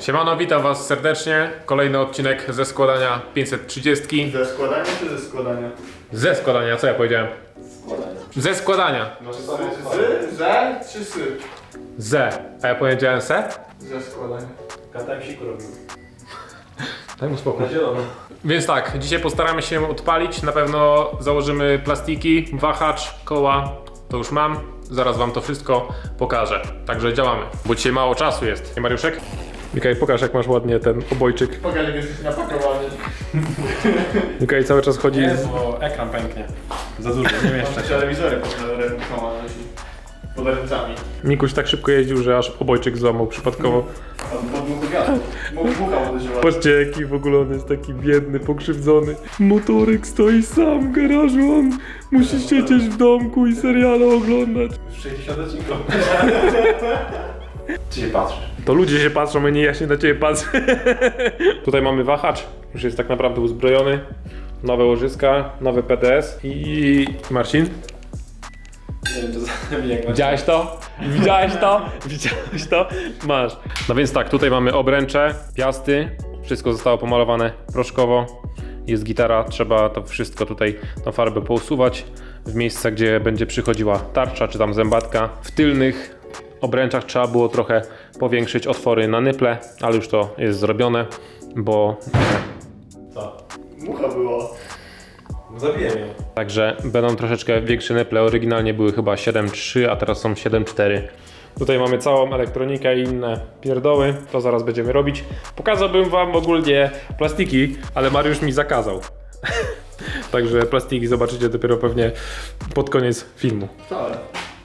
Siemano, witam was serdecznie. Kolejny odcinek ze składania 530. Ze składania czy ze składania? Ze składania, co ja powiedziałem? Składania. Ze składania. Z, ze czy sy? Ze. A ja powiedziałem se? Ze składania. Katam siku robił. Daj mu spokój. Na zielono. Więc tak, dzisiaj postaramy się odpalić. Na pewno założymy plastiki, wahacz, koła. To już mam. Zaraz wam to wszystko pokażę. Także działamy. Bo dzisiaj mało czasu jest. Nie Mariuszek? Mikaj, pokaż jak masz ładnie ten obojczyk. Pokaż jak jesteś napakowany. Mikaj cały czas chodzi Nie, bo ekran pęknie. Za dużo, nie mieszczę się. Telewizory pod rękoma. Pod ręcami. Mikuś tak szybko jeździł, że aż obojczyk złamał przypadkowo. Patrzcie jaki w ogóle on jest taki biedny, pokrzywdzony. Motorek stoi sam w garażu, on musi siedzieć w domku i seriale oglądać. 60 odcinków. Czy się patrzysz? To ludzie się patrzą, a nie ja się na ciebie patrzę. Tutaj mamy wahacz, już jest tak naprawdę uzbrojony. Nowe łożyska, nowy PTS i... Marcin? Nie wiem, to jak Widziałeś to? Widziałeś to? Widziałeś to? Masz. No więc tak, tutaj mamy obręcze, piasty, wszystko zostało pomalowane proszkowo. Jest gitara, trzeba to wszystko tutaj, tą farbę pousuwać w miejsca, gdzie będzie przychodziła tarcza czy tam zębatka. W tylnych obręczach trzeba było trochę powiększyć otwory na nyple, ale już to jest zrobione, bo Co? Mucha była. No zabiję ją. Także będą troszeczkę większe neple. Oryginalnie były chyba 7.3, a teraz są 7.4. Tutaj mamy całą elektronikę i inne pierdoły. To zaraz będziemy robić. Pokazałbym wam ogólnie plastiki, ale Mariusz mi zakazał. Także plastiki zobaczycie dopiero pewnie pod koniec filmu. Wcale.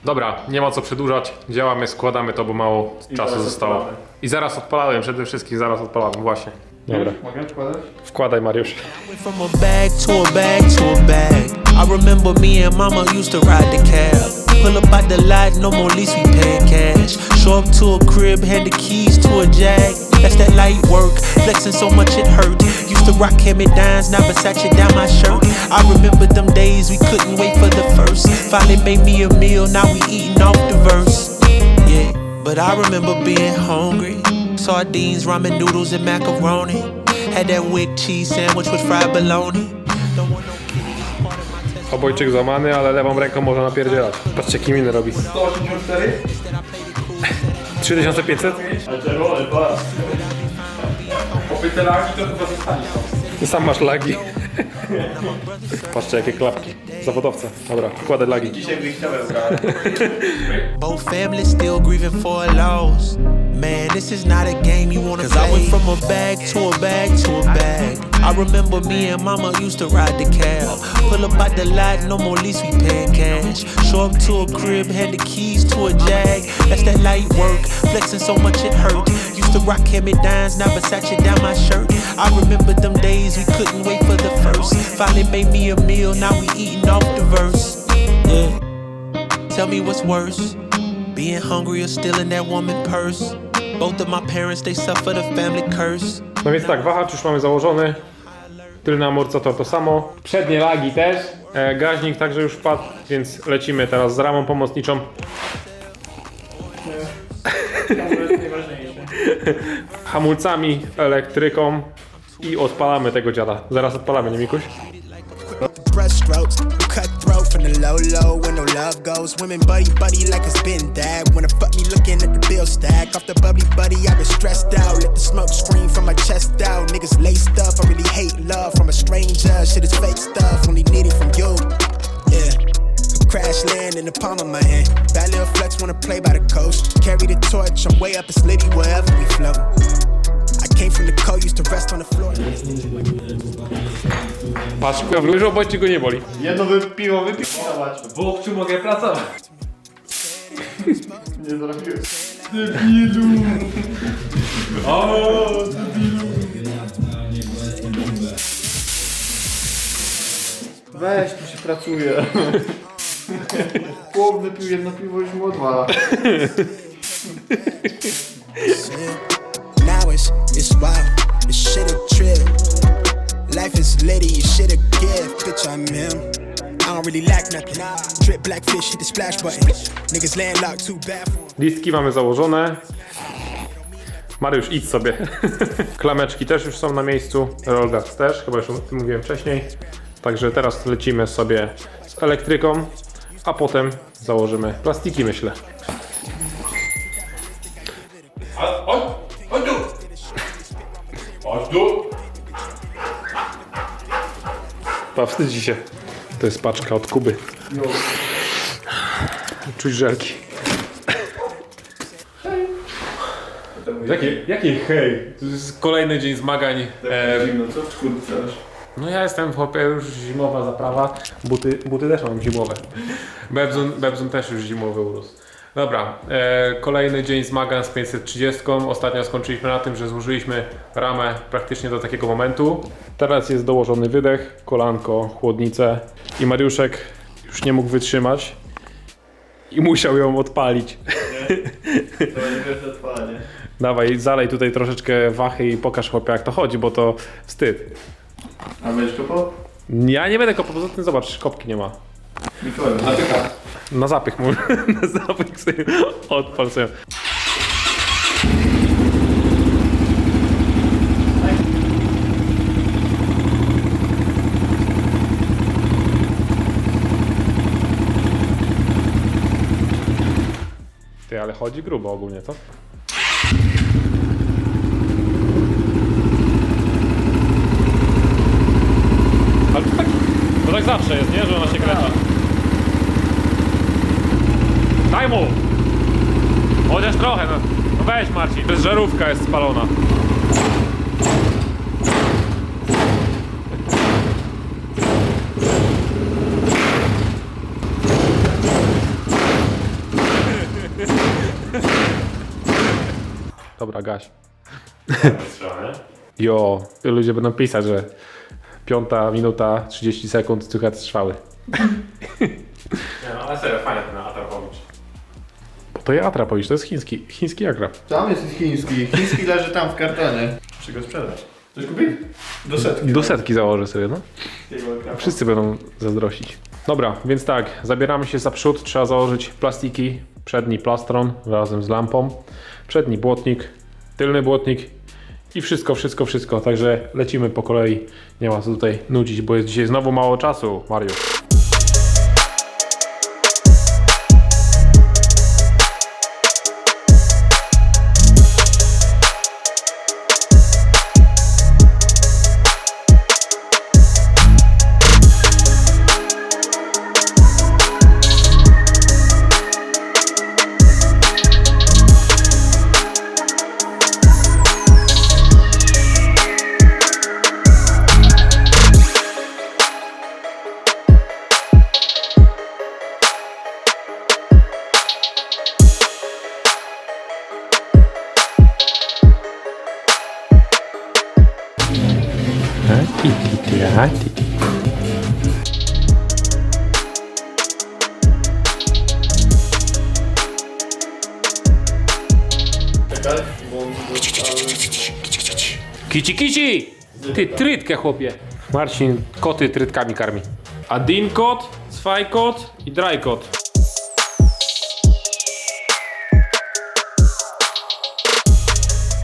Dobra, nie ma co przedłużać. Działamy, składamy to, bo mało I czasu zaraz zostało. odpalamy. I zaraz odpalałem, przede wszystkim zaraz odpalamy, właśnie. Dobra, Mogę wkładać? wkładaj Mariusz. Went from a bag to a bag to a bag. I remember me and mama used to ride the cab. Pull up out the lot, no more lease, we pay cash. Show up to a crib, hand the keys to a jag. That's that light work, flexing so much it hurt. Used to rock me downs, now Versace down my shirt. I remember them days we couldn't wait for the. Finally made me a meal, now we eating off the verse. Yeah, but I remember being hungry. Sardines, ramen noodles, and macaroni. Had that wick cheese sandwich with fried bologna. Obojczyk złamany, ale lewą ręką można napierdzielać. Patrzcie, jaki miny robi. 184? 3500? Ale czerwony, pas. Popyte lagi to chyba zostanie sam masz lagi. Patrzcie jakie klapki. Zawodowca. Dobra, wkładę lagi. Dzisiaj wyjściowe zgrałem. Both families still grieving for a loss. Man, this is not a game you wanna Cause I went from a bag to a bag to a bag. I remember me and mama used to ride the cab. Pull up out the lot, no more lease, we paying cash. Show up to a crib, hand the keys to a jag. That's that light work, flexing so much it hurt. Used to rock hand me now Versace down my shirt. I remember them days we couldn't wait for the first. Finally made me a meal, now we eating off the verse. Yeah. Tell me what's worse, being hungry or stealing that woman purse. Both of my parents, they suffer the family curse. No więc tak, wahacz już mamy założony. Tylny amortyzator to samo. Przednie lagi też. E, gaźnik także już wpadł, więc lecimy teraz z ramą pomocniczą. Hamulcami, elektryką i odpalamy tego dziada. Zaraz odpalamy, nie Mikuś? brushstrokes. Cutthroat from the low low where no love goes. Women buddy buddy like it's been that. Wanna fuck me looking at the bill stack. Off the bubbly buddy, I've been stressed out. Let the smoke scream from my chest out. Niggas laced up. I really hate love from a stranger. Shit is fake stuff. Only need it from you. Yeah. Crash land in the palm of my hand. Bad little flex wanna play by the coast. Carry the torch. I'm way up, it's litty wherever we float. I came from the coast, used to rest on the floor. Patrz, już obojczyk go nie boli. Jedno wy piwo wypić. W mogę pracować. Nie zrobiłeś. Weź, tu się pracuje. Chłop wypił jedno piwo już mu. Really lack nothing. Drip black fish, hit the splash button. Niggas landlocked, too bad for. Listki mamy założone. Mariusz, idź sobie. Klameczki też już są na miejscu. Rollgas też, chyba już o tym mówiłem wcześniej. Także teraz lecimy sobie z elektryką, a potem założymy plastiki, myślę. Chodź, chodź tu! Chodź tu! Pa, wstydzi się. To jest paczka od Kuby. Czuć żelki. Jaki, jaki hej? To jest kolejny dzień zmagań. E, Zimno, co? W kurtce aż. no ja jestem w chłopie już zimowa zaprawa. Buty, buty też mam zimowe. Bebzun, Bebzun też już zimowy urósł. Dobra, e, kolejny dzień zmagań z 530. Ostatnio skończyliśmy na tym, że złożyliśmy ramę praktycznie do takiego momentu. Teraz jest dołożony wydech, kolanko, chłodnicę i Mariuszek już nie mógł wytrzymać i musiał ją odpalić. To będzie pierwsze odpalanie. Dawaj, zalej tutaj troszeczkę wachy i pokaż chłopie jak to chodzi, bo to wstyd. A będziesz kopał? Ja nie będę kopał, poza tym zobacz, kopki nie ma. Mikołaj. Zapycha. Na zapych mu, na zapych sobie odpal sobie. Ty, ale chodzi grubo ogólnie, co? Ale to tak, to tak zawsze jest, nie? Że ona się kręci. Daj mu! Chociaż trochę, no. no weź Marcin, to jest żarówka jest spalona. Dobra, gaś. Jo, ludzie będą pisać, że piąta minuta, 30 sekund, słychać strzały. Nie no, ale serio, fajnie ten Atrapowicz. To jest Atrapowicz, to jest chiński, chiński agrap. Tam jest chiński. Chiński leży tam w kartonie. Muszę go sprzedać. Coś kupić? Do setki. Do setki założę sobie, no. Wszyscy będą zazdrościć. Dobra, więc tak, zabieramy się za przód, trzeba założyć plastiki, przedni plastron razem z lampą, przedni błotnik, tylny błotnik i wszystko, wszystko, wszystko. Także lecimy po kolei. Nie ma co tutaj nudzić, bo jest dzisiaj znowu mało czasu, Mariusz. Kici, kici! Ty, trytkę chłopie. Marcin koty trytkami karmi. A din kot, swaj kot i dry kot.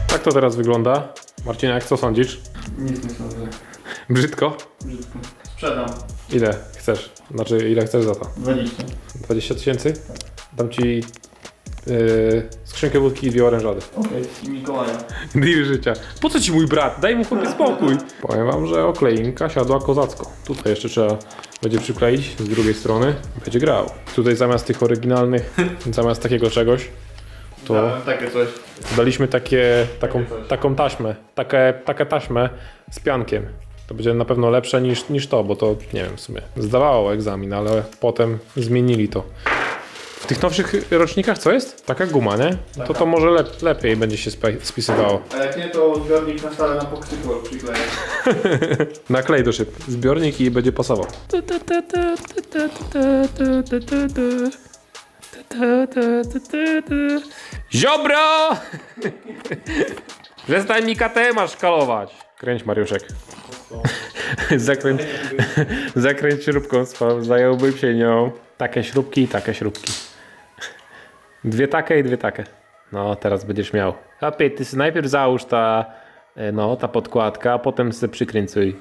Tak to teraz wygląda. Marcin, jak co sądzisz? Nic nie sądzę. Brzydko? Brzydko. Sprzedam. Ile chcesz? Znaczy, ile chcesz za to? 20. 20 tysięcy? Dam ci yy, skrzynkę wódki i dwie orężady. Okej. I Mikołaja. Deal życia. Po co ci mój brat? Daj mu chłopie spokój. Powiem wam, że okleinka siadła kozacko. Tutaj jeszcze trzeba będzie przykleić z drugiej strony. Będzie grał. Tutaj zamiast tych oryginalnych, zamiast takiego czegoś, to Dałem takie coś. daliśmy takie, taką, taką taśmę. Takie, takie taśmę z piankiem. To będzie na pewno lepsze niż, niż to, bo to nie wiem w sumie. Zdawało egzamin, ale potem zmienili to. W tych nowszych rocznikach co jest? Taka guma, nie? To to może lep, lepiej będzie się spisywało. A jak nie, to zbiornik na stale na pokrzykło przykleję. Naklej do szyb. Zbiornik i będzie pasował. Ziobro! Przestań mi KTM szkalować. Kręć Mariuszek. Zakręć, zakręć śrubką swą, zająłbym się nią. Takie śrubki i takie śrubki. Dwie takie i dwie takie. No, teraz będziesz miał Hapie, ty sobie najpierw załóż ta, e, no, ta podkładka, a potem sobie przykręcuj.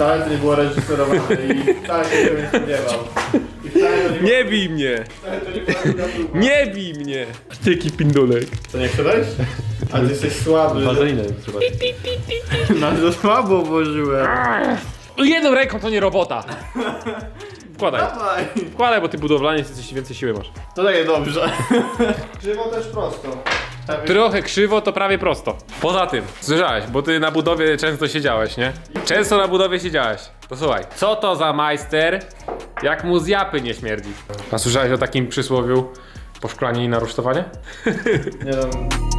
Wcale to nie było reżyserowane i wcale się tego nie spodziewał. I wcale to nie, Nie bij mnie! wcale to nie była druga próba. Nie bij mnie! Tyki pindulek. To nie chcesz wejść? A ty jesteś słaby. Wazelinę trzeba. No to słabo włożyłem. Jedną ręką to nie robota! Wkładaj. Dawaj. Wkładaj, bo ty budowlanie jesteś więcej siły masz. To takie dobrze. Krzywo też prosto. Trochę krzywo, to prawie prosto. Poza tym, słyszałeś, bo ty na budowie często siedziałeś, nie? Często na budowie siedziałeś. To słuchaj, co to za majster, jak mu z japy nie śmierdzi? A słyszałeś o takim przysłowiu po szklanie i na rusztowanie? Nie wiem.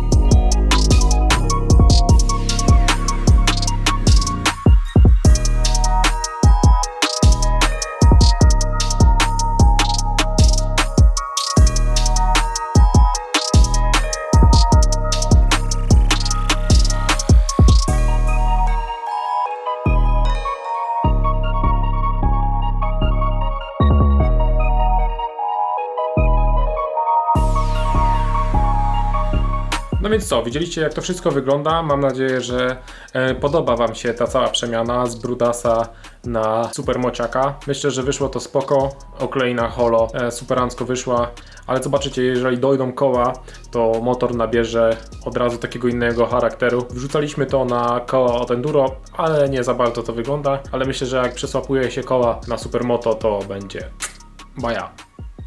No więc co, widzieliście jak to wszystko wygląda. Mam nadzieję, że e, podoba Wam się ta cała przemiana z Brudasa na Supermociaka. Myślę, że wyszło to spoko. Okleina holo e, superancko wyszła, ale zobaczycie, jeżeli dojdą koła, to motor nabierze od razu takiego innego charakteru. Wrzucaliśmy to na koła od Enduro, ale nie za bardzo to wygląda. Ale myślę, że jak przesłapuje się koła na Supermoto, to będzie baja.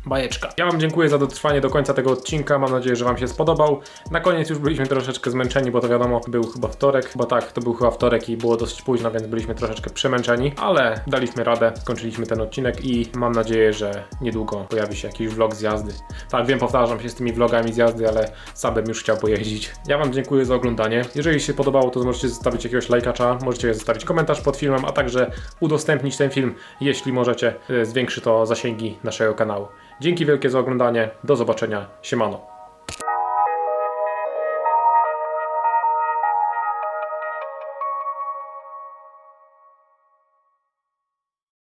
Bajeczka. Ja Wam dziękuję za dotrwanie do końca tego odcinka. Mam nadzieję, że Wam się spodobał. Na koniec już byliśmy troszeczkę zmęczeni, bo to wiadomo, był chyba wtorek. Bo tak, to był chyba wtorek i było dosyć późno, więc byliśmy troszeczkę przemęczeni, ale daliśmy radę, skończyliśmy ten odcinek i mam nadzieję, że niedługo pojawi się jakiś vlog z jazdy. Tak, wiem, powtarzam się z tymi vlogami z jazdy, ale sam bym już chciał pojeździć. Ja Wam dziękuję za oglądanie. Jeżeli się podobało, to możecie zostawić jakiegoś lajkacza, możecie zostawić komentarz pod filmem, a także udostępnić ten film, jeśli możecie. Y, Zwiększy to zasięgi naszego kanału. Dzięki wielkie za oglądanie. Do zobaczenia. Siemano.